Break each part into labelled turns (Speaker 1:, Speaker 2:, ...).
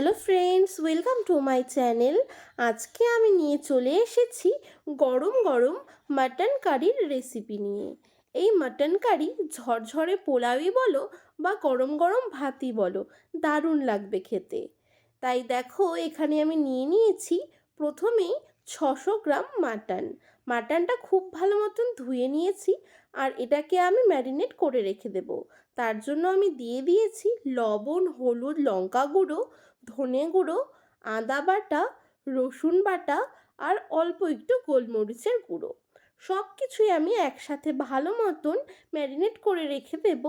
Speaker 1: Hello friends, welcome to my channel. আজকে আমি নিয়ে চলে এসেছি গরম গরম মাটন কারির রেসিপি নিয়ে। এই মাটন কারি ঝরঝরে পোলাওই বলো বা গরম গরম ভাতই বলো, দারুণ লাগবে খেতে। তাই দেখো, এখানে আমি নিয়ে নিয়েছি প্রথমেই ছশো গ্রাম মাটন। মাটনটা খুব ভালো মতন ধুয়ে নিয়েছি আর এটাকে আমি ম্যারিনেট করে রেখে দেবো। তার জন্য আমি দিয়ে দিয়েছি লবণ, হলুদ, লঙ্কা গুঁড়ো, ধনে গুঁড়ো, আদা বাটা, রসুন বাটা আর অল্প একটু গোলমরিচের গুঁড়ো। সব কিছুই আমি একসাথে ভালো মতন ম্যারিনেট করে রেখে দেব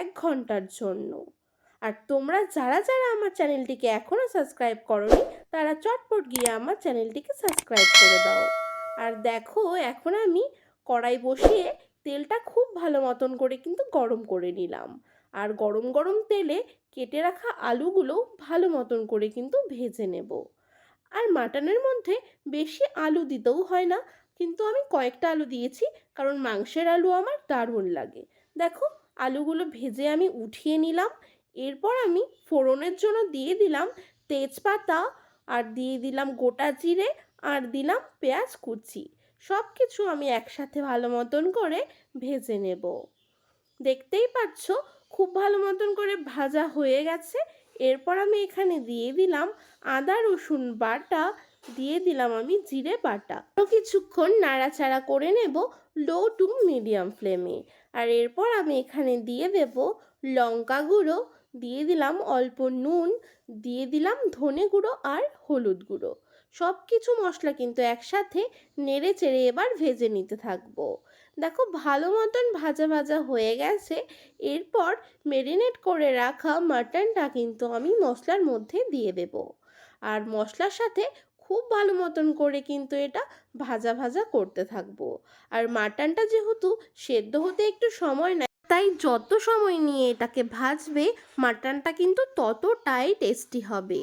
Speaker 1: এক ঘণ্টার জন্য। আর তোমরা যারা যারা আমার চ্যানেলটিকে এখনও সাবস্ক্রাইব করনি, তারা চটপট গিয়ে আমার চ্যানেলটিকে সাবস্ক্রাইব করে দাও। আর দেখো, এখন আমি কড়াই বসিয়ে তেলটা খুব ভালো মতন করে কিন্তু গরম করে নিলাম। আর গরম গরম তেলে কেটে রাখা আলুগুলো ভালো মতন করে কিন্তু ভেজে নেব। আর মাটনের মধ্যে বেশি আলু দিতেও হয় না, কিন্তু আমি কয়েকটা আলু দিয়েছি, কারণ মাংসের আলু আমার দারুণ লাগে। দেখো, আলুগুলো ভেজে আমি উঠিয়ে নিলাম, এরপর আমি ফোড়নের জন্য দিয়ে দিলাম তেজপাতা, আর দিয়ে দিলাম গোটা জিরে, আর দিলাম পেঁয়াজ কুচি। সব কিছু আমি একসাথে ভালো মতন করে ভেজে নেব। দেখতেই পাচ্ছ, খুব ভালো মতন করে ভাজা হয়ে গেছে। এরপর আমি এখানে দিয়ে দিলাম আদা রসুন বাটা, দিয়ে দিলাম আমি জিরে বাটা। কিছুক্ষণ নাড়াচাড়া করে নেব লো টু মিডিয়াম ফ্লেমে। আর এরপর আমি এখানে দিয়ে দেব লঙ্কা গুঁড়ো, দিয়ে দিলাম অল্প নুন, দিয়ে দিলাম ধনে গুঁড়ো আর হলুদ গুঁড়ো। সব কিছু মশলা কিন্তু একসাথে নেড়ে চেড়ে এবার ভেজে নিতে থাকব। দেখো, ভালো মতন ভাজা ভাজা হয়ে গেছে। এরপর মেরিনেট করে রাখা মাটনটা কিন্তু আমি মশলার মধ্যে দিয়ে দেব। আর মশলার সাথে খুব ভালো মতন করে কিন্তু এটা ভাজা ভাজা করতে থাকব। আর মাটনটা যেহেতু সেদ্ধ হতে একটু সময় নেয় তাই যত সময় নিয়ে এটাকে ভাজবে মাটনটা কিন্তু ততটাই টেস্টি হবে।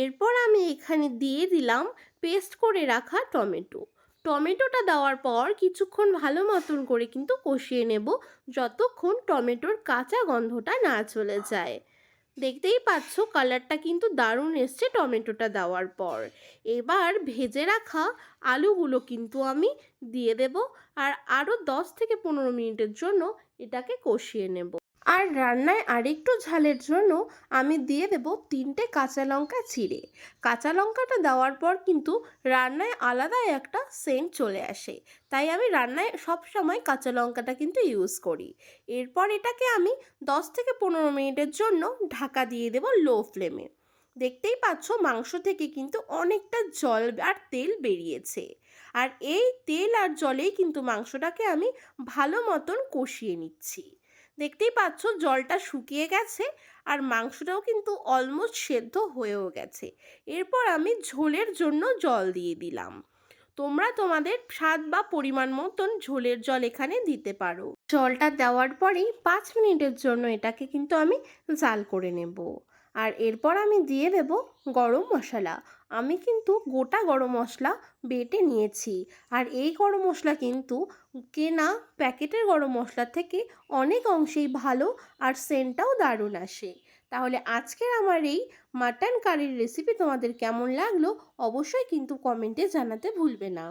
Speaker 1: এরপর আমি এখানে দিয়ে দিলাম পেস্ট করে রাখা টমেটো। টমেটোটা দেওয়ার পর কিছুক্ষণ ভালো মতন করে কিন্তু কষিয়ে নেব, যতক্ষণ টমেটোর কাঁচা গন্ধটা না চলে যায়। দেখতেই পাচ্ছ কালারটা কিন্তু দারুণ এসছে টমেটোটা দেওয়ার পর। এবার ভেজে রাখা আলুগুলো কিন্তু আমি দিয়ে দেব আর আরও দশ থেকে পনেরো মিনিটের জন্য এটাকে কষিয়ে নেব। আর রান্নায় আরেকটু ঝালের জন্য আমি দিয়ে দেব তিনটে কাঁচা লঙ্কা চিড়ে কাঁচা লঙ্কাটা দেওয়ার পর কিন্তু রান্নায় আলাদা একটা সেন্ট চলে আসে। তাই আমি রান্নায় সব সময় কাঁচা লঙ্কাটা কিন্তু ইউজ করি। এরপর এটাকে আমি দশ থেকে পনেরো মিনিটের জন্য ঢাকা দিয়ে দেব লো ফ্লেমে। দেখতেই পাচ্ছ মাংস থেকে কিন্তু অনেকটা জল আর তেল বেরিয়েছে। আর এই তেল আর জলেই কিন্তু মাংসটাকে আমি ভালো মতন কষিয়ে নিচ্ছি। দেখতেই পাচ্ছ জলটা শুকিয়ে গেছে আর মাংসটাও কিন্তু অলমোস্ট সেদ্ধ হয়েও গেছে। এরপর আমি ঝোলের জন্য জল দিয়ে দিলাম। তোমরা তোমাদের স্বাদ বা পরিমাণ মতন ঝোলের জল এখানে দিতে পারো। জলটা দেওয়ার পরেই পাঁচ মিনিটের জন্য এটাকে কিন্তু আমি জাল করে নেব। আর এরপর আমি দিয়ে দেব গরম মশলা। আমি কিন্তু গোটা গরম মশলা বেটে নিয়েছি। আর এই গরম মশলা কিন্তু কেনা প্যাকেটের গরম মশলা থেকে অনেক অংশেই ভালো আর সেন্টটাও দারুণ আসে। তাহলে আজকের আমার এই মাটন কারির রেসিপি তোমাদের কেমন লাগল অবশ্যই কিন্তু কমেন্টে জানাতে ভুলবে না।